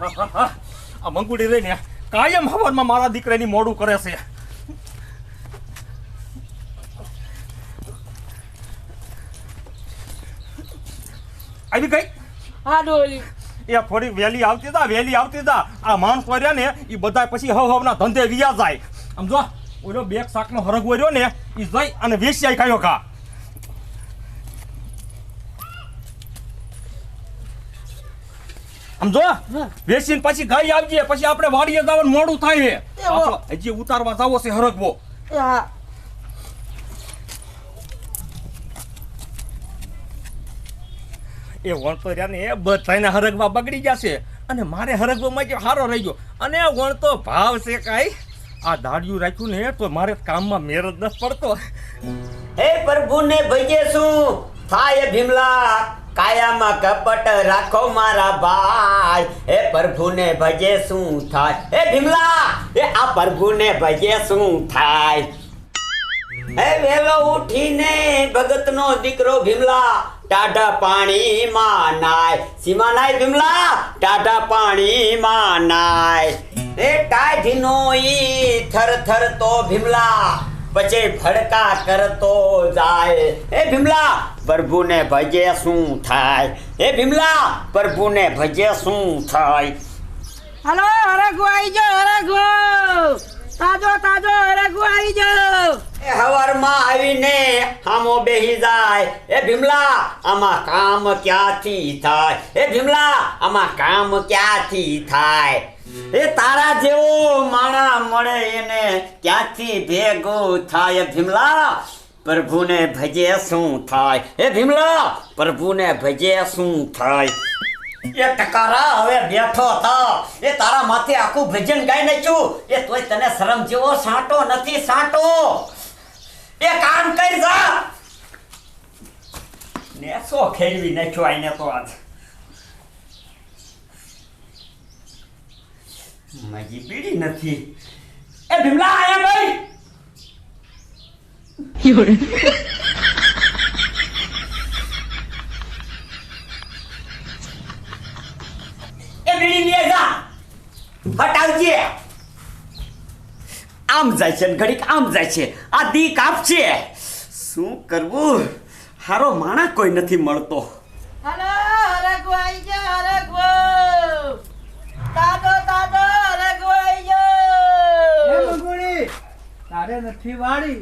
આ મંગુડી રહીને કાયમ હવનમાં મારા દીકરાની મોડું કરે છે. આવી ગઈ? હા ડોલી એ થોડી વહેલી આવતી હતા વહેલી આવતી હતા આ માણસ રહ્યા ને એ બધા પછી હવ હવના ધંધે વિયા જાય. આમ જો ઓલો બેગ શાકનો હરગ વર્યો ને એ જઈ અને વેચ્યાય ખાયો ખા. આમ જો વેચીને પછી ગાય આવજે પછી આપણે વાડીએ જવાનું મોડું થાય છે. હજી ઉતારવા જાવો છે હરગવો એ વણતો રહ્યા ને એ બધાને હરગવા બગડી જશે અને મારે હરગવામાં જે હારો રહી ગયો. અને વણતો ભાવ છે કાંઈ આ દાડિયું રાખ્યું ને તો મારે કામમાં મેર જ નથી પડતો. હે પ્રભુને ભજે શું? થાય ભીમલા. કાયામાં કપટ રાખો મારા ભાઈ. હે પ્રભુને ભજે શું થાય? હે ભીમલા એ આ પ્રભુને ભજે શું થાય? હે વેલો ઉઠીને ભગતનો દીકરો ભીમલા, ટાઢા પાણીમાં નાય. સીમા નાય ભીમલા, ટાઢા પાણીમાં નાય. હે ટાઢીનો ઈ થર થર તો ભીમલા, પછી ભડકા કરતો જાય. હે ભીમલા પ્રભુને ભજે શું થાય? હે ભીમલા પ્રભુને ભજે શું થાય? હલો હરગો આવી જાઓ હરગો તાજો તાજો હરગો આવી જાઓ. એ હવારમાં આવીને હામો બેહી જાય. એ ભીમલા આમાં કામ ક્યાંથી થાય? એ ભીમલા આમાં કામ ક્યાંથી થાય? એ તારા જેવો માણા મળે એને ક્યાંથી ભેગો થાય? ભીમલા પ્રભુને ભજે શું થાય? હે ભીમલા, પ્રભુને ભજે શું થાય? એ ટકારા હવે બેઠો થા એ તારા માથે આખું ભજન ગાઈ નાખ્યું. એ તોય તને શરમ જેવો સાંટો નથી, સાંટો. એ કામ કરી જા. ને સો ખેલવી નાખ્યો આઈને તો આજ. મજી પીડી નથી. એ ભીમલા આયા ભાઈ એ બીડી લે જા હટાવજે આમ જાય છે ઘડીક આમ જાય છે આ દી કાપશે શું કરવું હારો માણા કોઈ નથી મળતો હાલો હરગો આવી જાઓ હરગો તાજો તાજો હરગો આવી તારે નથી વાળી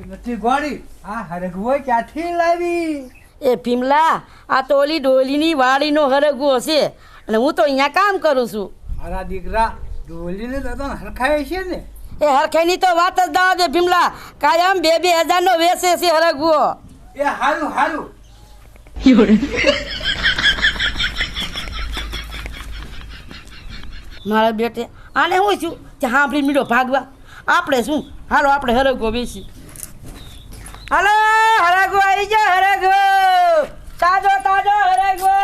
નથી ગોળી. આ હરગવો ક્યાંથી લાવી? એ ભીમલા આ તો ઓલી ડોલીની વાડીનો હરગવો છે. અને હું તો અહીંયા કામ કરું છું. મારા દીકરા ડોલીને તો હરખાય છે ને. એ હરખાઈની તો વાત જ દાવા દે ભીમલા. કાયમ બે બે હજારનો વેસે છે હરગવો. એ હારું હારું. મારા બેટે આને હું છું? કે સાંભળી મીડો ભાગવા. આપણે શું? હાલો આપણે હરગવો બેસી હાલો હરગવો આવી જા હરગવો. તાજો તાજો હરગવો.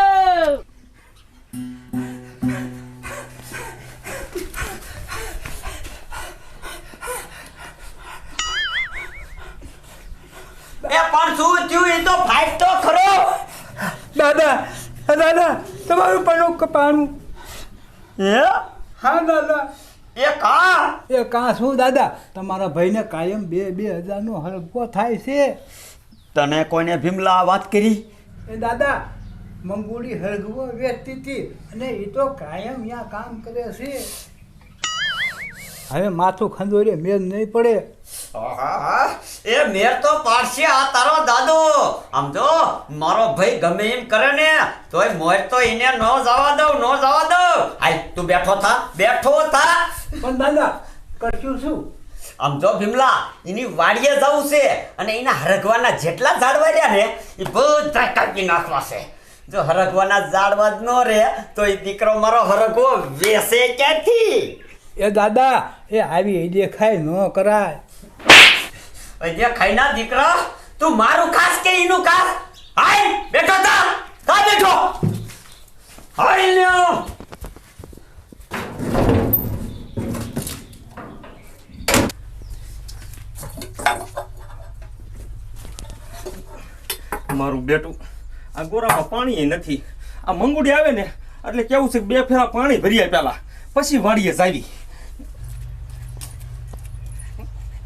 એ પણ શું થયું? એ તો ફાઈટ તો ખરો. દાદા દાદા તમારું પણ કપાણું. હે? હા દાદા. એ કા? એ કાં શું દાદા? તમારા ભાઈને કાયમ બે બે હજારનો હલકો થાય છે. તને કોઈને ભીમલા વાત કરી? એ દાદા મંગુડી હળગવો વેચતી હતી અને એ તો કાયમ ત્યાં કામ કરે છે. હવે માથું ખંજોરે મેળ નહીં પડે. આહાહા, એ મેર તો પાડશે આ તારો દાદો. આમ જો મારો ભાઈ ગમે એમ કરે ને તોય મોર તો એને ન જવા દઉં ન જવા દઉં. આય તું બેઠો થા બેઠો થા. પણ દાદા કરશું શું? આમ જો ભીમલા એની વાડીએ જવું છે અને એના હરગવાના જેટલા ઝાડવા રહ્યા ને એ બધા કાપી નાખવા છે. જો હરગવાના ઝાડવા જ ન રહે તો એ દીકરો મારો હરગવો વેસે ક્યાંથી? એ દાદા એ આવી એ દેખાય ન કરાય. અજે ખાઈના દીકરા? તું મારું ખાસ કે એનું ખાસ હાય બેઠો તા કા બેઠો હાય લ્યો મારું બેટું આ ગોરામાં પાણી નથી. આ મંગુડી આવે ને એટલે કેવું છે બે ફેરા પાણી ભરીએ પેલા. પછી વાડીએ જાવી.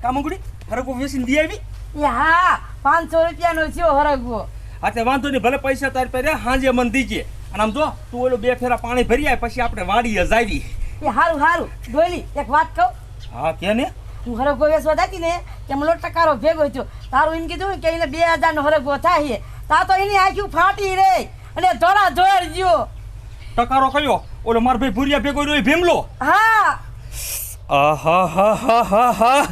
કામંગુડી હરકો વેસીને દી આવી? એ હા પાંચસો રૂપિયાનો થયો હરગવો. હા તે વાંધો નહીં ભલે પૈસા તાર પે હાંજે મન દીજે. અને આમ જો તું ઓલો બે ફેરા પાણી ભરી આવે પછી આપણે વાડીએ જાવી. એ હારું હારું. ડોલી એક વાત કહું. હા કે ને? હું હરગવો વેસવા દાતી ને કે મને ટકારો ભેગો થયો. તારું એમ કીધું કે એને બે હજારનો હરગવો થાય તા તો એની આખી ફાટી રે. અને ધોળા ધોળ ગયો. ટકારો કયો? ઓલો માર ભાઈ ભૂરિયા ભેગો રહ્યો ભીમલો? હા. આહા હા હા હા હા.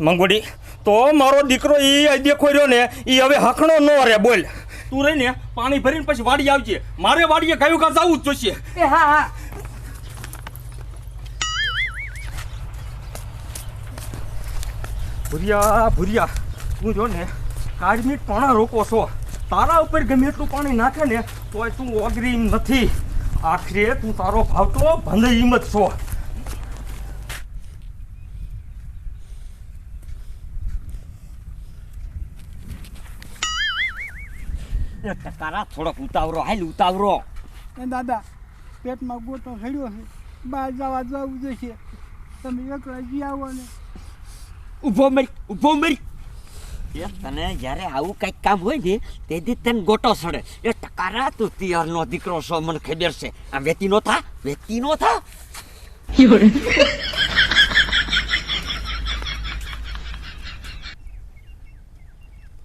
મંગોડી તો મારો દીકરો એ દેખો રહ્યો ને એ હવે હકણો ન રે બોલ. તું રહીને પાણી ભરીને પછી વાડી આવજે. મારે વાડીએ કયું કાં જવું જ જોઈશે એ હા હા. ભૂરિયા ભૂરિયા તું જો ને કાળમી પણ રોકો છો. તારા ઉપર ગમે એટલું પાણી નાખે ને તોય તું ઓગરી નથી. આખરે તું તારો ભાવ તો ભંધ હિંમત છો તારા થોડોક ઉતાવરો હાલ ઉતાવરો એ દાદા પેટમાં ગોટો હેડ્યો છે. બહાર જવા જવું જશે તમે એકલા જી આવો ને. ઊભો મરી ઊભો મરી. એ તને જ્યારે આવું કંઈક કામ હોય ને તેથી તને ગોટો સડે. એ ટકારા તું તિયરનો દીકરો છો મને ખબર છે. આ વેતી નો થા વેતી નો થા.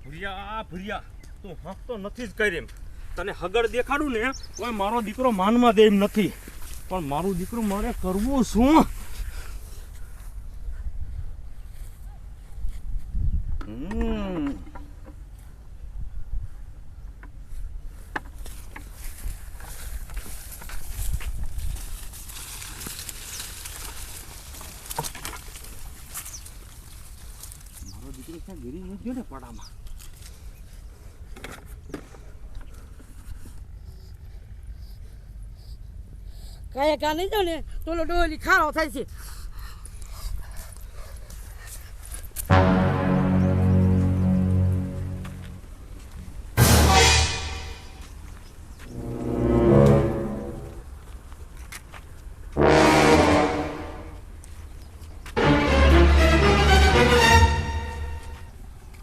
ભૂરિયા ભૂરિયા તું હક તો નથી જ કરી એમ. તને હગડ દેખાડું ને કોઈ મારો દીકરો માનમાં દે એમ નથી. પણ મારું દીકરું મારે કરવું શું હમ. મારો ગીરી ન ને પડામાં કાંઈ કા નહીં જાવ ને, તો ડોલી ખારો થાય છે.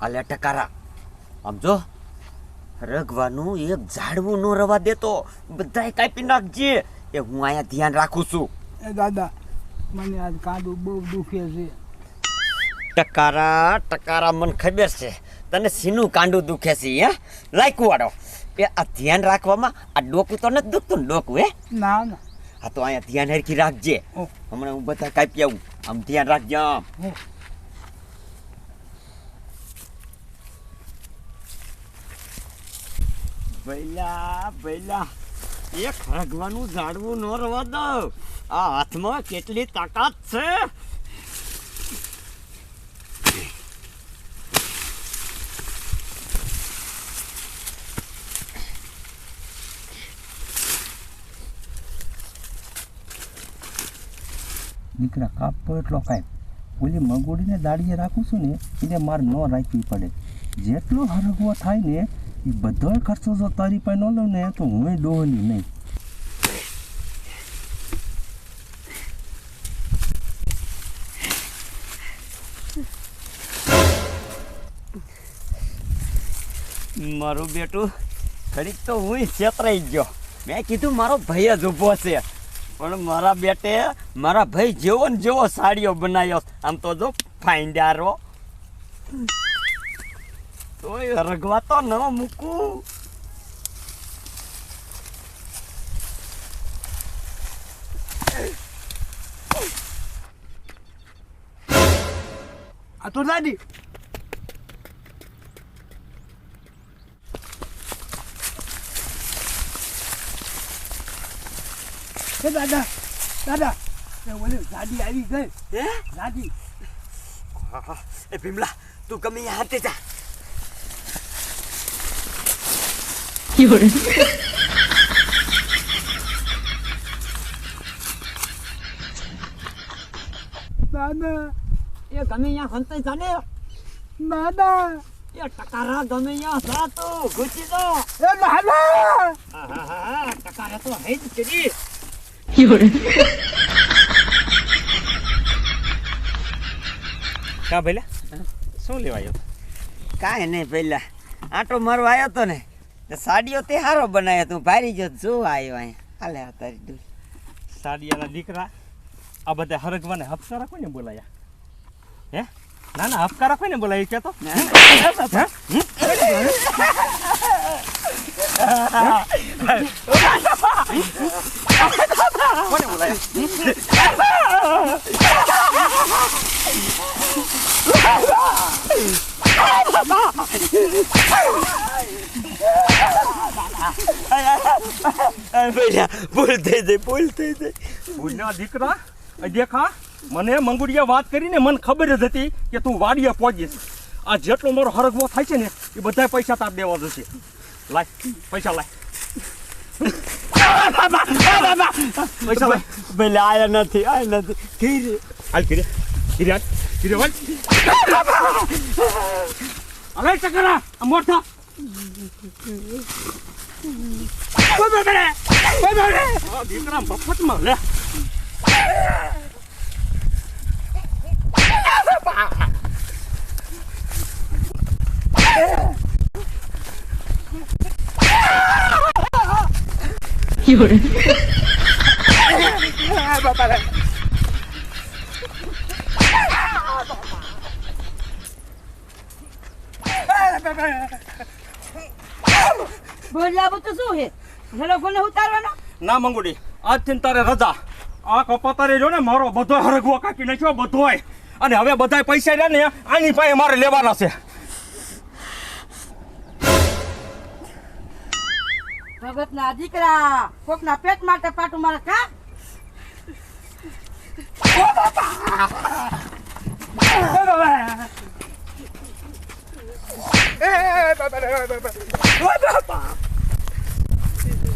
આલે ટકારા. આમ જો રગવાનું એક ઝાડવું નો રવા દેતો બધાય કાપી નાખજે. એ હું અહીંયા ધ્યાન રાખું છું. એ દાદા મને આજ કાંદું બહુ દુખે છે. ટકારા ટકારા મને ખબર છે. તને સીનું કાંડું દુખે છે હે? લાયકું વાળો એ આ ધ્યાન રાખવામાં આ ડોકું તો નથી દુખતું ને ડોકું હે? ના ના. આ તો અહીંયા ધ્યાન હરખી રાખજે. હમણાં હું બધા કાપી આવું. આમ ધ્યાન રાખજે આમ. ભૈલા ભૈલા. એક હરગવાનું ઝાડવું ન રવા દો આ હાથમાં કેટલી તાકાત છે? દીકરા, કાપો એટલો કાંઈ. ઓલી મગોડીને દાડીએ રાખું છું ને, એને માર ન રાખવી પડે. જેટલો હરગવો થાય ને એ બધો ખર્ચો જો તારી પાસે ન લઉં ને, તો હું ડોહલી નહીં. મારું બેટું, ઘડીક તો હું છેતરાઈ ગયો. મેં કીધું મારો ભાઈ જ ઊભો છે. પણ મારા બેટે મારા ભાઈ જેવો ને જેવો સાડીઓ બનાવ્યો. આમ તો જો ફાઈન્ડારો તોય રગવા તો ન મૂકું આ તો દાદી એ દાદા દાદા એ ઓલી ગાડી આવી ગઈ હે ગાડી હા, હા. એ ભીમલા તું ગમે ત્યાં હાથે જા દાદા એ ગમે ત્યાં હંતાઈ જાને. દાદા એ ટકારા ગમે ત્યાં જા તો ઘૂસી દો. એ લાલા આહાહા, ટકારા તો હે જ કરી. કા ભઈલા. શું લેવા આવ્યો કાંઈ નહીં પેલા આટો મારવા આવ્યો તો ને. સાડીઓ તે હારો બનાવ્યો તું ભારી જો જો આવ્યો અહીંયા હાલે તારી દૂર સાડિયાના દીકરા આ બધા હરગવાને હપકારા કોઈને બોલાયા હે ના ના હપકારા કોઈને બોલાય કે તો કોને બોલાયા પેલા ભૂલ થઈ જાય ભૂલ થઈ જાય. ભૂલના દીકરા દેખા મને મંગુડિયા વાત કરીને મને ખબર જ હતી કે તું વાડિયા પહોંચીશ. આ જેટલો મારો હરગવો થાય છે ને એ બધા પૈસા તાર દેવા જશે. લાય પૈસા લાય. પૈસા લાય. પેલા આયા નથી આયા નથી. ખીર હાલ કિરે કિરે હાલ કિરે હાલ અરે ચકરા આ મોટા કોઈ બગડે કોઈ બગડે આ દીકરા મફતમાં લે બોલ્યા બધું શું હે? હરગોને ઉતારવાનો? ના મંગુડી આજથી તારે રજા. આ કપાતારે જો ને મારો બધો હરગવો કાપી નાખ્યો બધોય. અને હવે બધા પૈસા રહ્યા ને આની પાસે મારે લેવાના છે. ભગતના દીકરા કોકના પેટ માટે પાટું મારે કા!